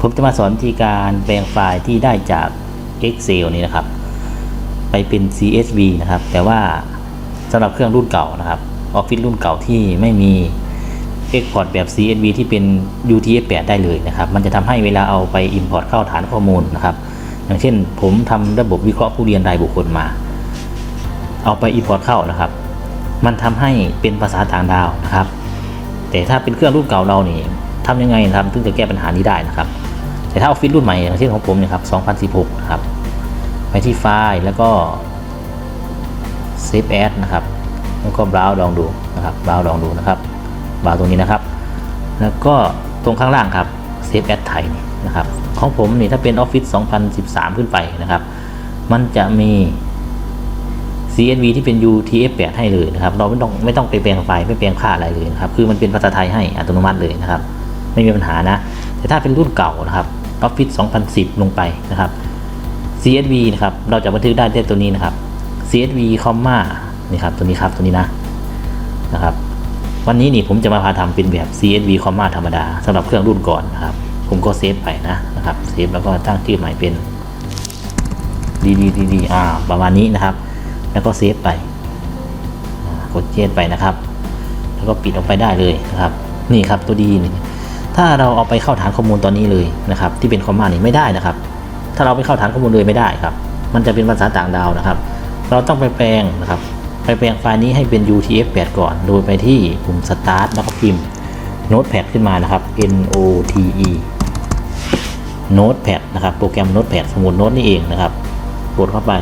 ผมจะมาสอนวิธีการแปลงไฟล์ที่ได้จาก Excel นี่นะครับ ไปเป็น CSV นะครับ แต่ว่าสำหรับเครื่องรุ่นเก่านะครับ Office รุ่นเก่าที่ไม่มี Export แบบ CSV ที่เป็น UTF-8 ได้เลยนะครับ มันจะทำให้เวลาเอาไป Import เข้าฐานข้อมูลนะครับ อย่างเช่น ผมทำระบบวิเคราะห์ผู้เรียนรายบุคคลมา เอาไป Import เข้านะครับ มันทำให้เป็นภาษาต่างดาวนะครับ แต่ถ้าเป็นเครื่องรุ่นเก่าเรานี่ทำยังไงนะครับถึงจะแก้ปัญหานี้ได้นะครับ แต่ถ้าออฟฟิศรุ่นใหม่อย่างเช่นของผมเนี่ยครับ2016 นะครับ ไปที่ไฟล์แล้วก็ Save As นะครับ แล้วก็ Browse ลองดูนะครับ Browse ลองดูนะครับ Browse ตรงนี้นะครับ แล้วก็ตรงข้างล่างครับ Save As ไทยนี่นะครับของผมนี่ถ้าเป็น Office 2013 ขึ้นไปนะครับ มันจะมี CSV ที่เป็น UTF-8 ให้เลยนะครับ เราไม่ต้องไม่ต้องไปแปลงไฟล์ไม่แปลงค่าอะไรเลยนะครับ คือมันเป็นภาษาไทยให้อัตโนมัติเลยนะครับ ไม่มีปัญหานะ แต่ถ้าเป็นรุ่นเก่านะครับ Office 2010 ลงไปนะครับ CSV นะครับ เราจะบันทึกได้ที่ตัวนี้นะครับ CSV คอมมานี่ครับ ตัวนี้ครับ ตัวนี้นะนะครับ วันนี้นี่ผมจะมาพาทำเป็นแบบ CSV คอมมาธรรมดาสำหรับเครื่องรุ่นก่อนนะครับ ผมก็เซฟไปนะนะครับเซฟแล้วก็ตั้งชื่อใหม่เป็น dd dd อ่าประมาณนี้นะครับ แล้วก็เซฟไปกดเจนไปนะครับ แล้วก็ปิดออกไปได้เลยนะครับ นี่ครับตัวดีนี่ ถ้าเราเอาไปเข้าฐานข้อมูลตอนนี้เลยนะครับ ที่เป็นคอมมานี่ไม่ได้นะครับ ถ้าเราไปเข้าฐานข้อมูลเลยไม่ได้ครับ มันจะเป็นภาษาต่างดาวนะครับ เราต้องไปแปลงนะครับ ไปแปลงไฟล์นี้ให้เป็น UTF-8 ก่อน โดยไปที่ปุ่ม Start แล้วก็พิมพ์ Notepad ขึ้นมานะครับ N O T E Notepad นะครับ โปรแกรม Notepad สมุดโน้ตนี่เองนะครับ กดเข้าไป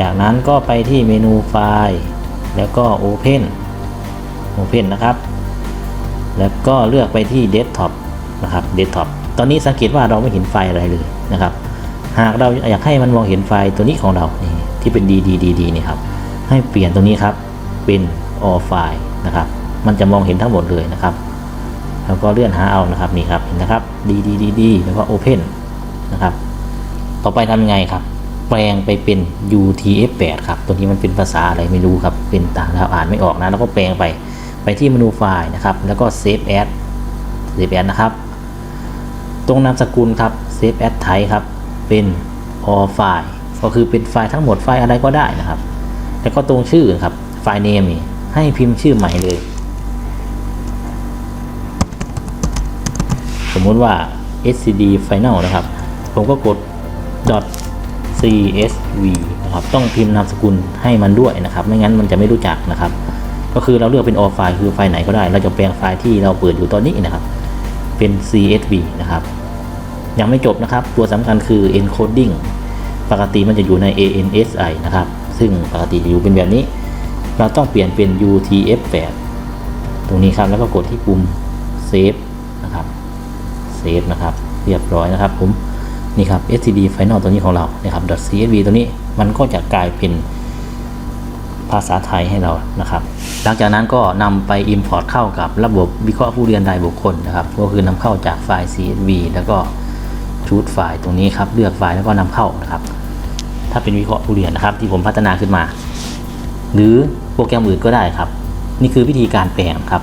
จากนั้นก็ไปที่เมนูไฟล์ แล้วก็ Open Open นะครับ แล้วก็เลือกไปที่ Desktop นะครับ Desktop ตอนนี้สังเกตว่าเราไม่เห็นไฟล์อะไรเลยนะครับ หากเราอยากให้มันมองเห็นไฟล์ตัวนี้ของเรานี่ที่เป็น DDDD นี่ครับ ให้เปลี่ยนตรงนี้ครับ เป็น all file นะครับ มันจะมองเห็นทั้งหมดเลยนะครับ แล้วก็เลื่อนหาเอานะครับนี่ครับเห็นนะครับ DDDD แล้วก็ Open นะครับ ต่อไปทำยังไงครับ แปลงไปเป็น UTF-8 ครับ ตัวนี้มันเป็นภาษาอะไรไม่รู้ครับ เป็นต่างดาวอ่านไม่ออกนะ แล้วก็แปลงไป ไปที่เมนูไฟล์นะครับ แล้วก็ Save As Save As นะครับ ตรงนามสกุลครับ Save As Type ครับ เป็น all file ก็คือเป็นไฟล์ทั้งหมดไฟล์อะไรก็ได้นะครับ แล้วก็ตรงชื่อครับ ไฟล์ name นี่ให้พิมพ์ชื่อใหม่เลย สมมุติว่า scd final นะครับ ผมก็กด .csv นะครับ ต้องพิมพ์นามสกุลให้มันด้วยนะครับ ไม่งั้นมันจะไม่รู้จักนะครับ ก็คือเราเลือกเป็น all file คือไฟล์ไหนก็ได้ เราจะแปลงไฟล์ที่เราเปิดอยู่ตอนนี้นะครับ เป็น csv นะครับ ยังไม่จบนะครับ ตัวสำคัญคือ encoding ปกติมันจะอยู่ใน ANSI นะครับ ซึ่งปกติจะอยู่เป็นแบบนี้ เราต้องเปลี่ยนเป็น UTF-8 ตรงนี้ครับ แล้วก็กดที่ปุ่ม save นะครับ save นะครับ เรียบร้อยนะครับผม นี่ครับ std final ตัวนี้ของเรา นะครับ .csv ตัวนี้ มันก็จะกลายเป็น ภาษาไทยให้เรานะครับ หลังจากนั้นก็นำไป import เข้ากับระบบวิเคราะห์ผู้เรียนรายบุคคลนะครับ ก็คือนำเข้าจากไฟล์ csv แล้วก็ชูดไฟล์ตรงนี้ครับเลือกไฟล์แล้วก็นำเข้านะครับ ถ้าเป็นวิเคราะห์ผู้เรียนนะครับ ที่ผมพัฒนาขึ้นมา หรือโปรแกรมอื่นก็ได้ครับ นี่คือวิธีการแปลงครับ